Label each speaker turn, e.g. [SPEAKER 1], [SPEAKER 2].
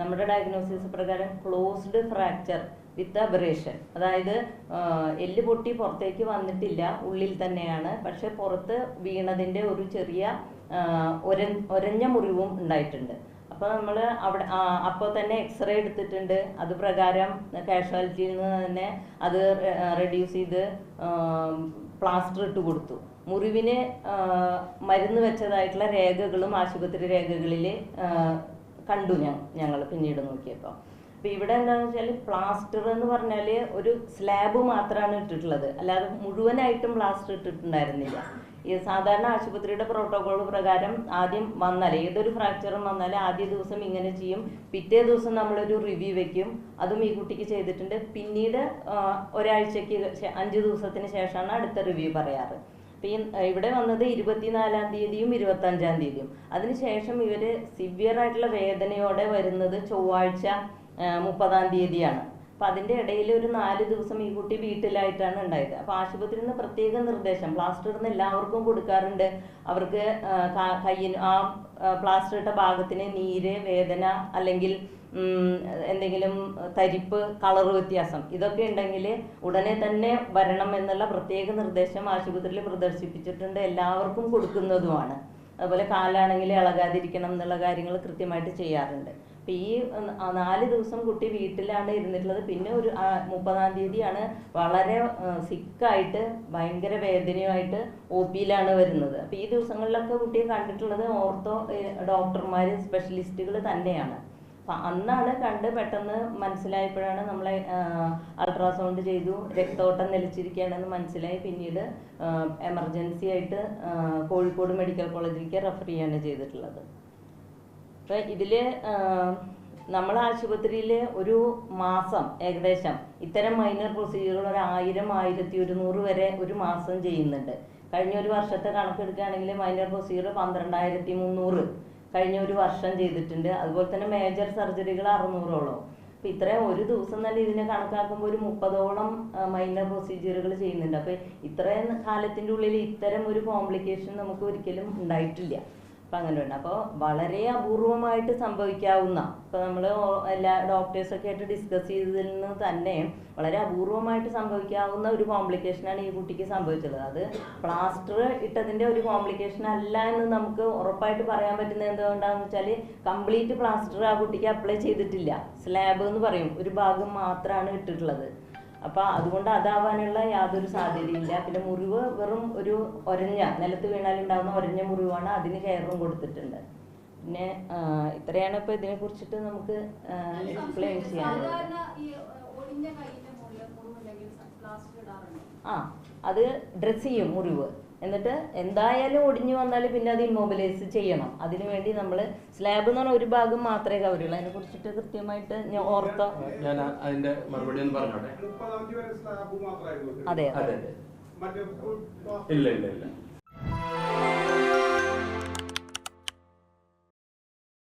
[SPEAKER 1] നമ്മുടെ ഡയഗ്നോസിസ് പ്രകാരം closed fracture വിത്ത് aberration അതായത് എല്ല് പൊട്ടി പുറത്തേക്ക് വന്നിട്ടില്ല ഉള്ളിൽ തന്നെയാണ്. പക്ഷെ പുറത്ത് വീണതിന്റെ ഒരു ചെറിയ ഒര ഒരഞ്ഞ മുറിവും ഉണ്ടായിട്ടുണ്ട്. അപ്പോൾ നമ്മൾ അവിടെ അപ്പോൾ തന്നെ എക്സ്റേ എടുത്തിട്ടുണ്ട്. അത് പ്രകാരം കാഷ്വാലിറ്റിയിൽ നിന്ന് തന്നെ അത് റെഡ്യൂസ് ചെയ്ത് പ്ലാസ്റ്റർ ഇട്ട് കൊടുത്തു. മുറിവിന് മരുന്ന് വെച്ചതായിട്ടുള്ള രേഖകളും ആശുപത്രി രേഖകളിൽ കണ്ടു ഞങ്ങൾ പിന്നീട് നോക്കിയപ്പോൾ അപ്പോൾ ഇവിടെ എന്താണെന്ന് വെച്ചാൽ പ്ലാസ്റ്റർ എന്ന് പറഞ്ഞാൽ ഒരു സ്ലാബ് മാത്രമാണ് ഇട്ടിട്ടുള്ളത്. അല്ലാതെ മുഴുവനായിട്ടും പ്ലാസ്റ്റർ ഇട്ടിട്ടുണ്ടായിരുന്നില്ല. ഈ സാധാരണ ആശുപത്രിയുടെ പ്രോട്ടോകോൾ പ്രകാരം ആദ്യം വന്നാൽ ഏതൊരു ഫ്രാക്ചറും വന്നാൽ ആദ്യ ദിവസം ഇങ്ങനെ ചെയ്യും. പിറ്റേ ദിവസം നമ്മളൊരു റിവ്യൂ വെക്കും. അതും ഈ കുട്ടിക്ക് ചെയ്തിട്ടുണ്ട്. പിന്നീട് ഒരാഴ്ചയ്ക്ക് അഞ്ച് ദിവസത്തിന് ശേഷമാണ് അടുത്ത റിവ്യൂ പറയാറ്. ഇവിടെ വന്നത് ഇരുപത്തിനാലാം തീയതിയും ഇരുപത്തഞ്ചാം തീയതിയും. അതിനുശേഷം ഇവർ സിവിയർ ആയിട്ടുള്ള വേദനയോടെ വരുന്നത് ചൊവ്വാഴ്ച മുപ്പതാം തീയതിയാണ്. അപ്പൊ അതിന്റെ ഇടയിൽ ഒരു നാല് ദിവസം ഈ കുട്ടി വീട്ടിലായിട്ടാണ് ഉണ്ടായത്. അപ്പൊ ആശുപത്രിയിൽ നിന്ന് പ്രത്യേക നിർദ്ദേശം പ്ലാസ്റ്റർ ഇടുന്ന എല്ലാവർക്കും കൊടുക്കാറുണ്ട്. അവർക്ക് കയ്യിന് ആ പ്ലാസ്റ്റർ ഇട്ട ഭാഗത്തിന് നീര് വേദന അല്ലെങ്കിൽ എന്തെങ്കിലും തരിപ്പ് കളർ വ്യത്യാസം ഇതൊക്കെ ഉണ്ടെങ്കിൽ ഉടനെ തന്നെ വരണം എന്നുള്ള പ്രത്യേക നിർദ്ദേശം ആശുപത്രിയിൽ പ്രദർശിപ്പിച്ചിട്ടുണ്ട് എല്ലാവർക്കും കൊടുക്കുന്നതുമാണ്. അതുപോലെ കാലാണെങ്കിൽ ഇളകാതിരിക്കണം എന്നുള്ള കാര്യങ്ങൾ കൃത്യമായിട്ട് ചെയ്യാറുണ്ട്. അപ്പം ഈ നാല് ദിവസം കുട്ടി വീട്ടിലാണ് ഇരുന്നിട്ടുള്ളത്. പിന്നെ ഒരു മുപ്പതാം തീയതിയാണ് വളരെ സിക്കായിട്ട് ഭയങ്കര വേദനയുമായിട്ട് ഒ പിയിലാണ് വരുന്നത്. അപ്പം ഈ ദിവസങ്ങളിലൊക്കെ കുട്ടിയെ കണ്ടിട്ടുള്ളത് ഓർത്തോ ഡോക്ടർമാർ സ്പെഷ്യലിസ്റ്റുകൾ തന്നെയാണ്. അന്നാണ് കണ്ട് പെട്ടെന്ന് മനസ്സിലായപ്പോഴാണ് നമ്മളെ അൾട്രാസൗണ്ട് ചെയ്തു. രക്തോട്ടം നിലച്ചിരിക്കുകയാണെന്ന് മനസ്സിലായി. പിന്നീട് എമർജൻസി ആയിട്ട് കോഴിക്കോട് മെഡിക്കൽ കോളേജിലേക്ക് റെഫർ ചെയ്യാണ് ചെയ്തിട്ടുള്ളത്. അപ്പം ഇതിൽ നമ്മൾ ആശുപത്രിയിൽ ഒരു മാസം ഏകദേശം ഇത്തരം മൈനർ പ്രൊസീജിയറുകൾ ഒരു ആയിരം ആയിരത്തി ഒരുന്നൂറ് വരെ ഒരു മാസം ചെയ്യുന്നുണ്ട്. കഴിഞ്ഞ ഒരു വർഷത്തെ കണക്കെടുക്കുകയാണെങ്കിൽ മൈനർ പ്രൊസീജിയർ പന്ത്രണ്ടായിരത്തി മുന്നൂറ് കഴിഞ്ഞ ഒരു വർഷം ചെയ്തിട്ടുണ്ട്. അതുപോലെ തന്നെ മേജർ സർജറികൾ അറുന്നൂറോളം. അപ്പൊ ഇത്രയും ഒരു ദിവസം തന്നെ ഇതിനെ കണക്കാക്കുമ്പോൾ ഒരു മുപ്പതോളം മൈനർ പ്രൊസീജിയറുകൾ ചെയ്യുന്നുണ്ട്. അപ്പൊ ഇത്രയും കാലത്തിന്റെ ഉള്ളിൽ ഇത്തരം ഒരു കോംപ്ലിക്കേഷൻ നമുക്ക് ഒരിക്കലും ഉണ്ടായിട്ടില്ല. അപ്പം അങ്ങനെ ഉണ്ട് അപ്പോൾ വളരെ അപൂർവമായിട്ട് സംഭവിക്കാവുന്ന ഇപ്പോൾ നമ്മൾ എല്ലാ ഡോക്ടേഴ്സൊക്കെ ആയിട്ട് ഡിസ്കസ് ചെയ്തതിൽ നിന്ന് തന്നെ വളരെ അപൂർവമായിട്ട് സംഭവിക്കാവുന്ന ഒരു കോംപ്ലിക്കേഷനാണ് ഈ കുട്ടിക്ക് സംഭവിച്ചത്. അത് പ്ലാസ്റ്റർ ഇട്ടതിന്റെ ഒരു കോംപ്ലിക്കേഷൻ അല്ല എന്ന് നമുക്ക് ഉറപ്പായിട്ട് പറയാൻ പറ്റുന്നത് എന്തുകൊണ്ടാണെന്ന് വെച്ചാൽ കംപ്ലീറ്റ് പ്ലാസ്റ്റർ ആ കുട്ടിക്ക് അപ്ലൈ ചെയ്തിട്ടില്ല. സ്ലാബ് എന്ന് പറയും. ഒരു ഭാഗം മാത്രമാണ് ഇട്ടിട്ടുള്ളത്. അപ്പൊ അതുകൊണ്ട് അതാവാനുള്ള യാതൊരു സാധ്യതയില്ല പിന്നെ മുറിവ് വെറും ഒരു ഒരഞ്ഞ നിലത്ത് വീണാൽ ഉണ്ടാകുന്ന ഒരഞ്ഞ മുറിവാണ് അതിന് കെയറും കൊടുത്തിട്ടുണ്ട്. പിന്നെ ഇത്രയാണ് ഇപ്പൊ ഇതിനെ കുറിച്ചിട്ട് നമുക്ക് എക്സ്പ്ലെയിൻ ചെയ്യാനുള്ളത്.
[SPEAKER 2] ഇടാറുണ്ട്.
[SPEAKER 1] ആ അത് ഡ്രസ് ചെയ്യും മുറിവ്. എന്നിട്ട് എന്തായാലും ഒടിഞ്ഞു വന്നാൽ പിന്നെ അത് ഇമ്മൊബിലൈസ് ചെയ്യണം. അതിനു വേണ്ടി നമ്മൾ സ്ലാബ് എന്ന് പറഞ്ഞ ഒരു ഭാഗം മാത്രമേ കവരുള്ളൂ അതിനെ കുറിച്ചിട്ട് കൃത്യമായിട്ട് ഞാൻ ഓർത്ത
[SPEAKER 3] ഞാൻ അതിന്റെ മറുപടി ഒന്ന് പറഞ്ഞോട്ടെ?
[SPEAKER 1] അതെ
[SPEAKER 3] അതെ. അതെ
[SPEAKER 4] മറ്റേ
[SPEAKER 3] ഇല്ല ഇല്ല ഇല്ല.